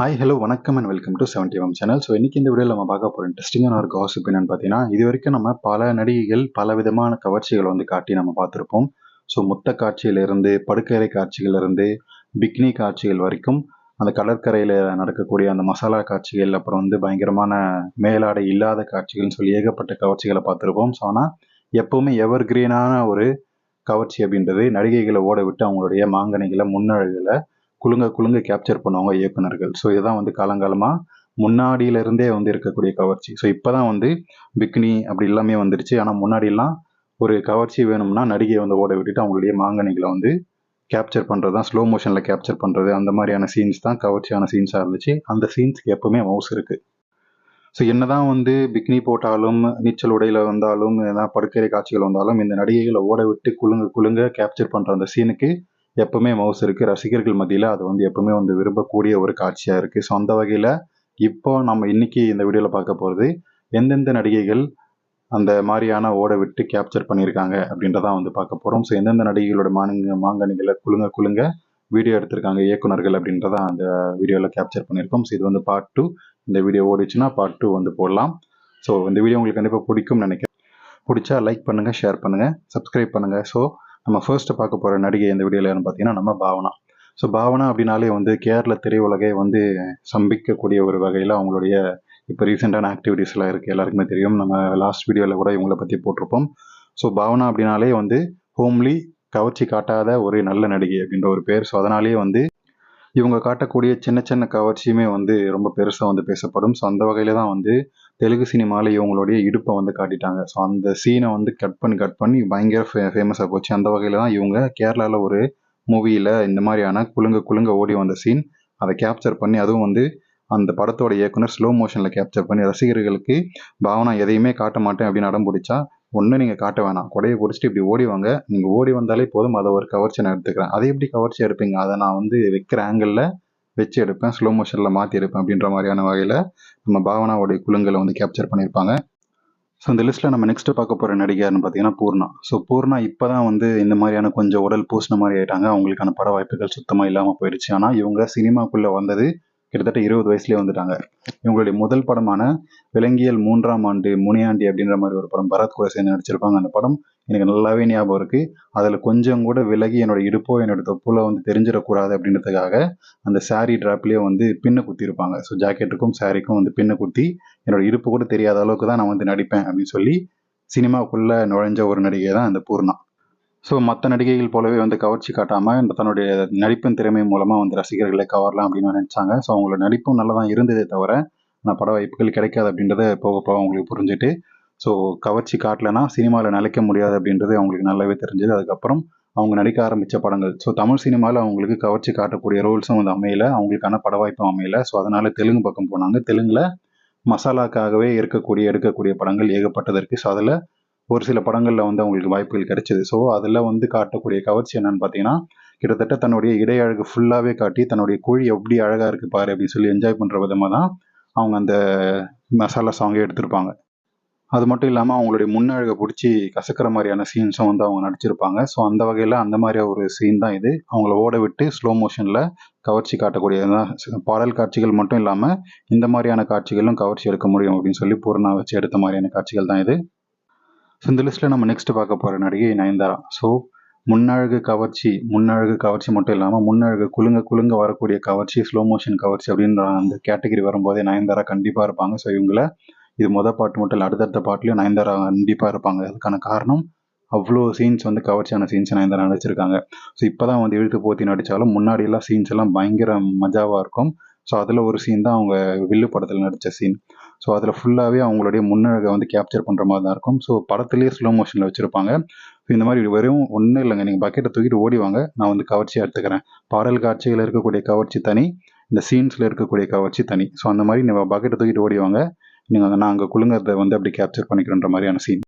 Hi hello வணக்கம் and welcome to seventy one channel so இன்னைக்கு இந்த வீடியோவில் நம்ம பார்க்க போகிற இன்ட்ரெஸ்டிங்கான ஒரு காசிப் என்னன்னு பார்த்தீங்கன்னா இது வரைக்கும் நம்ம பல நடிகைகள் பல விதமான கவர்ச்சிகளை வந்து காட்டி நம்ம பார்த்துருப்போம். ஸோ முத்த காட்சியிலிருந்து படுக்கரை காட்சிகளிலிருந்து பிக்னி காட்சிகள் வரைக்கும் அந்த கடற்கரையில் நடக்கக்கூடிய அந்த மசாலா காட்சிகள் அப்புறம் வந்து பயங்கரமான மேலாடை இல்லாத காட்சிகள்னு சொல்லி ஏகப்பட்ட கவர்ச்சிகளை பார்த்துருப்போம். ஸோ ஆனால் எப்போவுமே எவர் கிரீனான ஒரு கவர்ச்சி அப்படின்றது நடிகைகளை ஓட விட்டு அவங்களுடைய மாங்கனிகளை முன்னழகுகளை குலுங்க குலுங்க கேப்சர் பண்ணுவாங்க இயக்குநர்கள். ஸோ இதுதான் வந்து காலங்காலமாக முன்னாடியிலிருந்தே வந்து இருக்கக்கூடிய கவர்ச்சி. ஸோ இப்போ தான் வந்து பிக்னி அப்படி எல்லாமே வந்துருச்சு. ஆனால் முன்னாடிலாம் ஒரு கவர்ச்சி வேணும்னா நடிகையை வந்து ஓட விட்டுட்டு அவங்களுடைய மாங்கனிகளை வந்து கேப்சர் பண்ணுறது தான் ஸ்லோ மோஷனில் கேப்சர் பண்ணுறது அந்த மாதிரியான சீன்ஸ் தான் கவர்ச்சியான சீன்ஸாக இருந்துச்சு. அந்த சீன்ஸ்க்கு எப்பவுமே மவுஸ் இருக்குது ஸோ என்னதான் வந்து பிக்னி போட்டாலும் நீச்சல் உடையில் வந்தாலும் எதாவது படுக்கறை காட்சிகள் வந்தாலும் இந்த நடிகைகளை ஓட விட்டு குலுங்க குலுங்க கேப்சர் பண்ணுற அந்த சீனுக்கு எப்பவுமே மவுஸ் இருக்குது ரசிகர்கள் மத்தியில் அது வந்து எப்பவுமே வந்து விரும்பக்கூடிய ஒரு காட்சியாக இருக்குது ஸோ அந்த வகையில் இப்போ நம்ம இன்றைக்கி இந்த வீடியோவில் பார்க்க போகிறது எந்தெந்த நடிகைகள் அந்த மாதிரியான ஓட விட்டு கேப்சர் பண்ணியிருக்காங்க அப்படின்றதான் வந்து பார்க்க போகிறோம் ஸோ எந்தெந்த நடிகைகளோட மானுங்க மாங்கனிகளை குலுங்க குலுங்க வீடியோ எடுத்திருக்காங்க இயக்குனர்கள் அப்படின்றத அந்த வீடியோவில் கேப்சர் பண்ணியிருக்கோம். ஸோ இது வந்து பார்ட் டூ இந்த வீடியோ ஓடிச்சுன்னா பார்ட் டூ வந்து போடலாம். ஸோ இந்த வீடியோ உங்களுக்கு கண்டிப்பாக பிடிக்கும்னு நினைக்கிறேன். பிடிச்சா லைக் பண்ணுங்கள் ஷேர் பண்ணுங்கள் சப்ஸ்கிரைப் பண்ணுங்கள் ஸோ நம்ம ஃபர்ஸ்ட் பார்க்க போகிற நடிகை இந்த வீடியோவில் பார்த்தீங்கன்னா நம்ம பாவனா. ஸோ பாவனா அப்படின்னாலே வந்து கேரள திரையுலகை வந்து சம்பிக்கக்கூடிய ஒரு வகையில் அவங்களுடைய இப்போ ரீசெண்டான ஆக்டிவிட்டீஸ்லாம் இருக்குது எல்லாருக்குமே தெரியும். நம்ம லாஸ்ட் வீடியோவில் கூட இவங்கள பற்றி போட்டிருப்போம். ஸோ பாவனா அப்படின்னாலே வந்து ஹோம்லி கவர்ச்சி காட்டாத ஒரு நல்ல நடிகை அப்படின்ற ஒரு பேர். ஸோ அதனாலேயே வந்து இவங்க காட்டக்கூடிய சின்ன சின்ன கவர்ச்சியுமே வந்து ரொம்ப பெருசாக வந்து பேசப்படும். ஸோ அந்த வகையில் தான் வந்து தெலுங்கு சினிமாவில் இவங்களுடைய இடுப்பை வந்து காட்டிட்டாங்க. ஸோ அந்த சீனை வந்து கட் பண்ணி கட் பண்ணி பயங்கர ஃபே ஃபேமஸாக போச்சு. அந்த வகையில் தான் இவங்க கேரளாவில் ஒரு மூவியில் இந்த மாதிரியான குலுங்க குலுங்க ஓடி வந்த சீன் அதை கேப்சர் பண்ணி அதுவும் வந்து அந்த படத்தோட இயக்குனர் ஸ்லோ மோஷனில் கேப்சர் பண்ணி ரசிகர்களுக்கு பாவனா எதையுமே காட்ட மாட்டேன் அப்படின்னு அடம் பிடிச்சா ஒன்று நீங்கள் காட்ட வேணாம். கொடையை பிடிச்சிட்டு இப்படி ஓடி வாங்க. நீங்கள் ஓடி வந்தாலே போதும். அதை ஒரு கவர்ச்சி நான் எடுத்துக்கிறேன். அதை எப்படி கவர்ச்சி எடுப்பீங்க? அதை நான் வந்து வைக்கிற ஆங்கிளில் வச்சு எடுப்பேன். ஸ்லோ மோஷனில் மாற்றி எடுப்பேன் அப்படின்ற மாதிரியான வகையில் நம்ம பாவனாவுடைய குழுங்களை வந்து கேப்சர் பண்ணியிருப்பாங்க. ஸோ இந்த லிஸ்ட்டில் நம்ம நெக்ஸ்ட்டு பார்க்க போகிற நடிகர்னு பார்த்தீங்கன்னா பூர்ணா. ஸோ பூர்ணா இப்போ தான் வந்து இந்த மாதிரியான கொஞ்சம் உடல் பூசின மாதிரி ஆயிட்டாங்க. அவங்களுக்கான பட வாய்ப்புகள் சுத்தமாக இல்லாமல் போயிடுச்சு. ஆனால் இவங்க சினிமாக்குள்ளே வந்தது கிட்டத்தட்ட இருபது வயசுலேயே வந்துட்டாங்க. இவங்களுடைய முதல் படமான விலங்கியல் மூன்றாம் ஆண்டு முனியாண்டி அப்படின்ற மாதிரி ஒரு படம் பரத் கூட சேர்ந்து நடிச்சிருப்பாங்க. அந்த படம் எனக்கு நல்லாவே ஞாபகம் இருக்குது அதில் கொஞ்சம் கூட விலகி என்னோட இடுப்போ என்னோட தொப்புல வந்து தெரிஞ்சிடக்கூடாது அப்படின்றதுக்காக அந்த சாரீ ட்ராப்லேயே வந்து பின்னை குத்திருப்பாங்க ஸோ ஜாக்கெட்டுக்கும் சாரீக்கும் வந்து பின்னை குத்தி என்னோட இடுப்பு கூட தெரியாத அளவுக்கு தான் நான் வந்து நடிப்பேன் அப்படின்னு சொல்லி சினிமாவுக்குள்ளே நுழைஞ்ச ஒரு நடிகை தான் அந்த பூர்ணா. ஸோ மற்ற நடிகைகள் போலவே வந்து கவர்ச்சி காட்டாமல் தன்னுடைய நடிப்பின் திறமை மூலமாக வந்து ரசிகர்களை கவரலாம் அப்படின்னு நினச்சாங்க. ஸோ அவங்களோட நடிப்பும் நல்லா தான் இருந்ததே தவிர ஆனால் பட வாய்ப்புகள் கிடைக்காது அப்படின்றத போக போக அவங்களுக்கு புரிஞ்சுட்டு ஸோ கவர்ச்சி காட்டலைன்னா சினிமாவில் நிலைக்க முடியாது அப்படின்றது அவங்களுக்கு நல்லாவே தெரிஞ்சது. அதுக்கப்புறம் அவங்க நடிக்க ஆரம்பித்த படங்கள். ஸோ தமிழ் சினிமாவில் அவங்களுக்கு கவர்ச்சி காட்டக்கூடிய ரோல்ஸும் வந்து அமையல. அவங்களுக்கான பட வாய்ப்பும் அமையல. ஸோ அதனால் தெலுங்கு பக்கம் போனாங்க. தெலுங்கில் மசாலாக்காகவே இருக்கக்கூடிய எடுக்கக்கூடிய படங்கள் ஏகப்பட்டது இருக்குது ஸோ அதில் ஒரு சில படங்களில் வந்து அவங்களுக்கு வாய்ப்புகள் கிடைச்சிது. ஸோ அதில் வந்து காட்டக்கூடிய கவர்ச்சி என்னன்னு பார்த்தீங்கன்னா கிட்டத்தட்ட தன்னுடைய இடை அழகு ஃபுல்லாகவே காட்டி தன்னுடைய குழி எப்படி அழகாக இருக்குது பாரு அப்படின்னு சொல்லி என்ஜாய் பண்ணுற விதமாக தான் அவங்க அந்த மசாலா சாங்கே எடுத்திருப்பாங்க. அது மட்டும் இல்லாமல் அவங்களுடைய முன்னழகை பிடிச்சி கசக்கிற மாதிரியான சீன்ஸும் வந்து அவங்க நடிச்சிருப்பாங்க. ஸோ அந்த வகையில் அந்த மாதிரி ஒரு சீன் தான் இது. அவங்கள ஓட விட்டு ஸ்லோ மோஷனில் கவர்ச்சி காட்டக்கூடிய பாடல் காட்சிகள் மட்டும் இல்லாமல் இந்த மாதிரியான காட்சிகளும் கவர்ச்சி எடுக்க முடியும் அப்படின்னு சொல்லி பூர்ணா வச்சு எடுத்த மாதிரியான காட்சிகள் தான் இது. ஸோ இந்த லிஸ்ட்டில் நம்ம நெக்ஸ்ட் பார்க்க போகிற நடிகை நயன்தாரா. ஸோ முன்னழகு கவர்ச்சி முன்னழகு கவர்ச்சி மட்டும் இல்லாமல் முன்னழகு குலுங்க குலுங்க வரக்கூடிய கவர்ச்சி ஸ்லோ மோஷன் கவர்ச்சி அப்படின்ற அந்த கேட்டகரி வரும்போதே நயன்தாரா கண்டிப்பாக இருப்பாங்க. ஸோ இவங்கள இது மொதல் பாட்டு மட்டும் இல்லை அடுத்தடுத்த பாட்டுலையும் நயன்தாரா கண்டிப்பாக இருப்பாங்க. அதுக்கான காரணம் அவ்வளோ சீன்ஸ் வந்து கவர்ச்சியான சீன்ஸ் நயன்தாரா நடிச்சிருக்காங்க. ஸோ இப்போ தான் வந்து இழுத்து போத்தி நடித்தாலும் முன்னாடி எல்லாம் சீன்ஸ் எல்லாம் பயங்கர மஜாவாக இருக்கும். ஸோ அதில் ஒரு சீன் தான் அவங்க வில்லு படத்தில் நடித்த சீன் ஸோ அதில் ஃபுல்லாகவே அவங்களுடைய முன்னழகை வந்து கேப்சர் பண்ணுற மாதிரி தான் இருக்கும். ஸோ படத்துலேயே ஸ்லோ மோஷனில் வச்சுருப்பாங்க. ஸோ இந்த மாதிரி வெறும் ஒன்றும் இல்லைங்க. நீங்கள் பக்கெட்டை தூக்கிட்டு ஓடிவாங்க நான் வந்து கவர்ச்சியாக எடுத்துக்கிறேன். பாடல் காட்சியில் இருக்கக்கூடிய கவர்ச்சி தனி இந்த சீன்ஸில் இருக்கக்கூடிய கவர்ச்சி தனி. ஸோ அந்த மாதிரி நீங்கள் பக்கெட்டை தூக்கிட்டு ஓடிவாங்க நீங்கள் நான் அங்கே குலுங்கிறத வந்து அப்படி கேப்சர் பண்ணிக்கிறன்ற மாதிரியான சீன்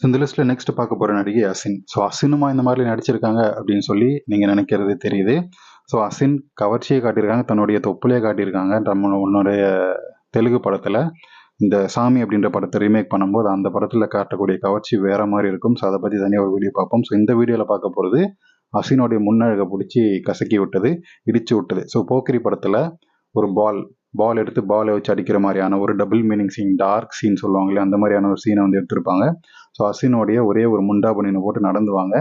ஸோ இந்த லிஸ்ட்டில் நெக்ஸ்ட் பார்க்க போகிற நடிகை அசின். ஸோ அசினுமா இந்த மாதிரி நடிச்சிருக்காங்க அப்படின்னு சொல்லி நீங்கள் நினைக்கிறது தெரியுது. ஸோ அசின் கவர்ச்சியை காட்டியிருக்காங்க தன்னுடைய தொப்புலையே காட்டியிருக்காங்க. நம்ம உன்னுடைய தெலுங்கு படத்தில் இந்த சாமி அப்படின்ற படத்தை ரீமேக் பண்ணும்போது அந்த படத்தில் காட்டக்கூடிய கவர்ச்சி வேற மாதிரி இருக்கும். ஸோ அதை பற்றி தனியாக ஒரு வீடியோ பார்ப்போம். ஸோ இந்த வீடியோவில் பார்க்க போகிறது அசினுடைய முன்னழகை பிடிச்சி கசக்கி விட்டது இடிச்சு விட்டது. ஸோ போக்கிரி படத்தில் ஒரு பால் பால் எடுத்து பாலை வச்சு அடிக்கிற மாதிரியான ஒரு double meaning scene dark scene சொல்லுவாங்களே அந்த மாதிரியான ஒரு சீனை வந்து எடுத்திருப்பாங்க. ஸோ அசினுடைய ஒரே ஒரு முண்டா பண்ணினை போட்டு நடந்துவாங்க.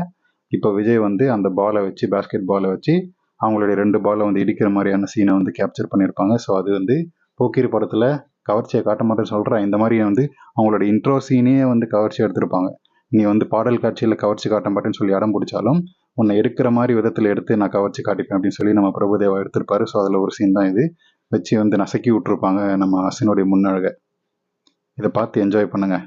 இப்போ விஜய் வந்து அந்த பாலை வச்சு பேஸ்கெட் பாலை வச்சு அவங்களுடைய ரெண்டு பாலை வந்து இடிக்கிற மாதிரியான சீனை வந்து கேப்சர் பண்ணியிருப்பாங்க. ஸோ அது வந்து போக்கிரி படத்தில் கவர்ச்சியை காட்ட மாட்டேன்னு சொல்கிறேன் இந்த மாதிரி வந்து அவங்களோட இன்ட்ரோ சீனே வந்து கவர்ச்சி எடுத்திருப்பாங்க. நீ வந்து பாடல் காட்சியில் கவர்ச்சி காட்ட மாட்டேன்னு சொல்லி இடம் பிடிச்சாலும் உன்னை எடுக்கிற மாதிரி விதத்தில் எடுத்து நான் கவர்ச்சி காட்டிப்பேன் அப்படின்னு சொல்லி நம்ம பிரபுதேவா எடுத்திருப்பாரு. ஸோ அதில் ஒரு சீன் தான் இது. வச்சு வந்து நசக்கி விட்ருப்பாங்க நம்ம அசினுடைய முன்னழகை. இதை பார்த்து என்ஜாய் பண்ணுங்கள்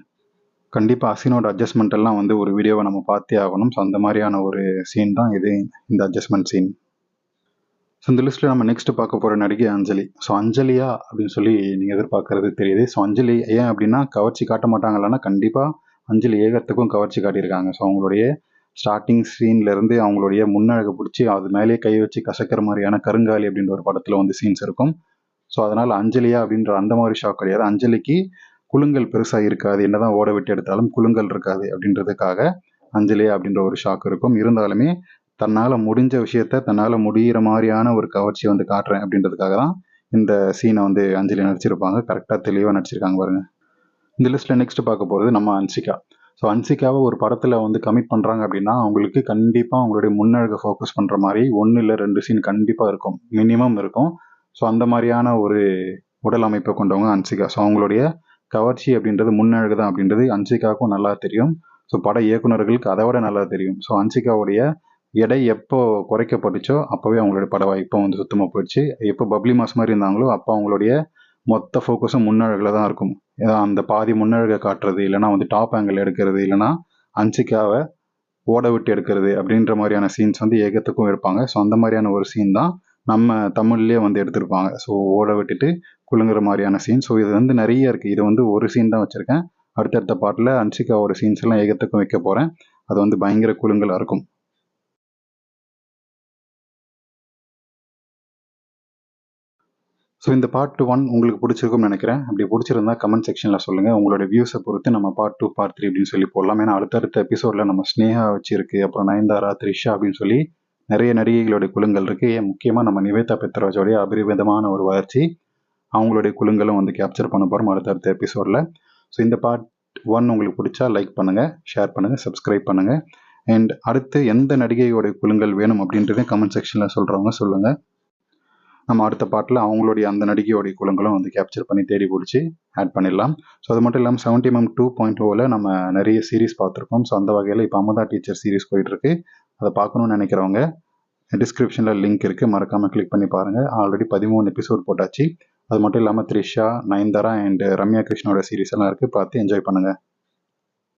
கண்டிப்பாக அசினோட அட்ஜஸ்ட்மெண்ட் எல்லாம் வந்து ஒரு வீடியோவை நம்ம பார்த்தே ஆகணும். ஸோ அந்த மாதிரியான ஒரு சீன் தான் இது இந்த அட்ஜஸ்ட்மெண்ட் சீன் ஸோ இந்த லிஸ்ட்டில் நம்ம நெக்ஸ்ட் பார்க்க போகிற நடிகை அஞ்சலி. ஸோ அஞ்சலியா அப்படின்னு சொல்லி நீங்கள் எதிர்பார்க்கறது தெரியுது. ஸோ அஞ்சலி ஏன் அப்படின்னா கவர்ச்சி காட்ட மாட்டாங்களான்னா கண்டிப்பாக அஞ்சலி ஏகத்துக்கும் கவர்ச்சி காட்டியிருக்காங்க. ஸோ அவங்களுடைய ஸ்டார்டிங் சீன்லேருந்து அவங்களுடைய முன்னழகை பிடிச்சி அது மேலேயே கை வச்சு கசக்கிற மாதிரியான கருங்காலி அப்படின்ற ஒரு படத்தில் வந்து சீன்ஸ் இருக்கும். ஸோ அதனால் அஞ்சலியா அப்படின்ற அந்த மாதிரி ஷாக் கிடையாது. அஞ்சலிக்கு குலுங்கல் பெருசாக இருக்காது. என்னதான் ஓட விட்டு எடுத்தாலும் குலுங்கல் இருக்காது அப்படின்றதுக்காக அஞ்சலியா அப்படின்ற ஒரு ஷாக் இருக்கும். இருந்தாலுமே தன்னால் முடிஞ்ச விஷயத்த தன்னால் முடிகிற மாதிரியான ஒரு கவர்ச்சியை வந்து காட்டுறேன் அப்படின்றதுக்காக தான் இந்த சீனை வந்து அஞ்சலி நடிச்சிருப்பாங்க. கரெக்டாக தெளிவாக நடிச்சிருக்காங்க பாருங்க. இந்த லிஸ்ட்டில் நெக்ஸ்ட் பார்க்க போகிறது நம்ம அன்சிகா. ஸோ அன்சிகாவை ஒரு படத்தில் வந்து கமிட் பண்ணுறாங்க அப்படின்னா அவங்களுக்கு கண்டிப்பாக அவங்களுடைய முன்னழகை ஃபோக்கஸ் பண்ணுற மாதிரி ஒன்று இல்லை ரெண்டு சீன் கண்டிப்பாக இருக்கும். மினிமம் இருக்கும். ஸோ அந்த மாதிரியான ஒரு உடல் அமைப்பை கொண்டவங்க அன்சிகா. ஸோ அவங்களுடைய கவர்ச்சி அப்படின்றது முன்னழகு தான் அப்படின்றது அன்சிகாவுக்கும் நல்லா தெரியும். ஸோ பட இயக்குநர்களுக்கு அதை விட நல்லா தெரியும். ஸோ அன்சிகாவுடைய எடை எப்போ குறைக்கப்பட்டுச்சோ அப்போவே அவங்களுடைய பட வாய்ப்பும் வந்து சுத்தமாக போயிடுச்சு. எப்போ பப்ளி மாஸ் மாதிரி இருந்தாங்களோ அப்போ அவங்களுடைய மொத்த ஃபோக்கஸும் முன்னழகில் தான் இருக்கும். ஏதோ அந்த பாதி முன்னழகை காட்டுறது இல்லைனா வந்து டாப் ஆங்கிள் எடுக்கிறது இல்லைனா அன்சிக்காவை ஓட விட்டு எடுக்கிறது அப்படின்ற மாதிரியான சீன்ஸ் வந்து ஏகத்துக்கும் இருப்பாங்க ஸோ அந்த மாதிரியான ஒரு சீன் தான் நம்ம தமிழ்லேயே வந்து எடுத்திருப்பாங்க. ஸோ ஓட விட்டுட்டு குழுங்குற மாதிரியான சீன் ஸோ இது வந்து நிறைய இருக்குது இது வந்து ஒரு சீன் தான் வச்சுருக்கேன். அடுத்தடுத்த பாட்டில் அன்சிகாவோட சீன்ஸ் எல்லாம் ஏகத்துக்கும் வைக்க போகிறேன் அது வந்து பயங்கர குலுங்கலாக இருக்கும். ஸோ இந்த பார்ட் டூ ஒன் உங்களுக்கு பிடிச்சிருக்கும்னு நினைக்கிறேன். அப்படி பிடிச்சிருந்தா கமெண்ட் செக்ஷனில் சொல்லுங்கள் உங்களோட வியூஸை பொறுத்து நம்ம பார்ட் டூ பார்ட் த்ரீ அப்படின்னு சொல்லி போடலாம். ஏன்னா அடுத்தடுத்த எபிசோடில் நம்ம ஸ்னேகா வச்சிருக்கு அப்புறம் நயன்தாரா த்ரிஷா அப்படின்னு சொல்லி நிறைய நடிகைகளுடைய குழுங்கள் இருக்குது ஏன்? முக்கியமாக நம்ம நிவேதா பெத்ராஜோடைய அபரிவிதமான ஒரு வளர்ச்சி அவங்களுடைய குழுங்களும் வந்து கேப்சர் பண்ண போகிறோம் அடுத்தடுத்த எபிசோடில் ஸோ இந்த பார்ட் ஒன் உங்களுக்கு பிடிச்சா லைக் பண்ணுங்கள் ஷேர் பண்ணுங்கள் சப்ஸ்கிரைப் பண்ணுங்கள் அண்ட் அடுத்து எந்த நடிகையோடைய குழுங்கள் வேணும் அப்படின்றத கமெண்ட் செக்ஷனில் சொல்கிறவங்க சொல்லுங்கள் நம்ம அடுத்த பாட்டில் அவங்களுடைய அந்த நடிகையோடைய குளங்களும் வந்து கேப்சர் பண்ணி தேடி பிடிச்சி ஆட் பண்ணிடலாம். ஸோ அது மட்டும் இல்லாமல் செவன்டி எம் டூ பாயிண்ட் ஓவில் நம்ம நிறைய சீரிஸ் பார்த்துருக்கோம். ஸோ அந்த வகையில் இப்போ அமதா டீச்சர் சீரிஸ் போயிட்டுருக்கு. அதை பார்க்கணும்னு நினைக்கிறவங்க டிஸ்கிரிப்ஷனில் லிங்க் இருக்குது மறக்காமல் கிளிக் பண்ணி பாருங்கள் ஆல்ரெடி பதிமூணு எபிசோட் போட்டாச்சு. அது மட்டும் இல்லாமல் த்ரிஷா நயன்தாரா அண்ட் ரம்யா கிருஷ்ணோட சீரிஸ் எல்லாம் இருக்குது பார்த்து என்ஜாய் பண்ணுங்கள்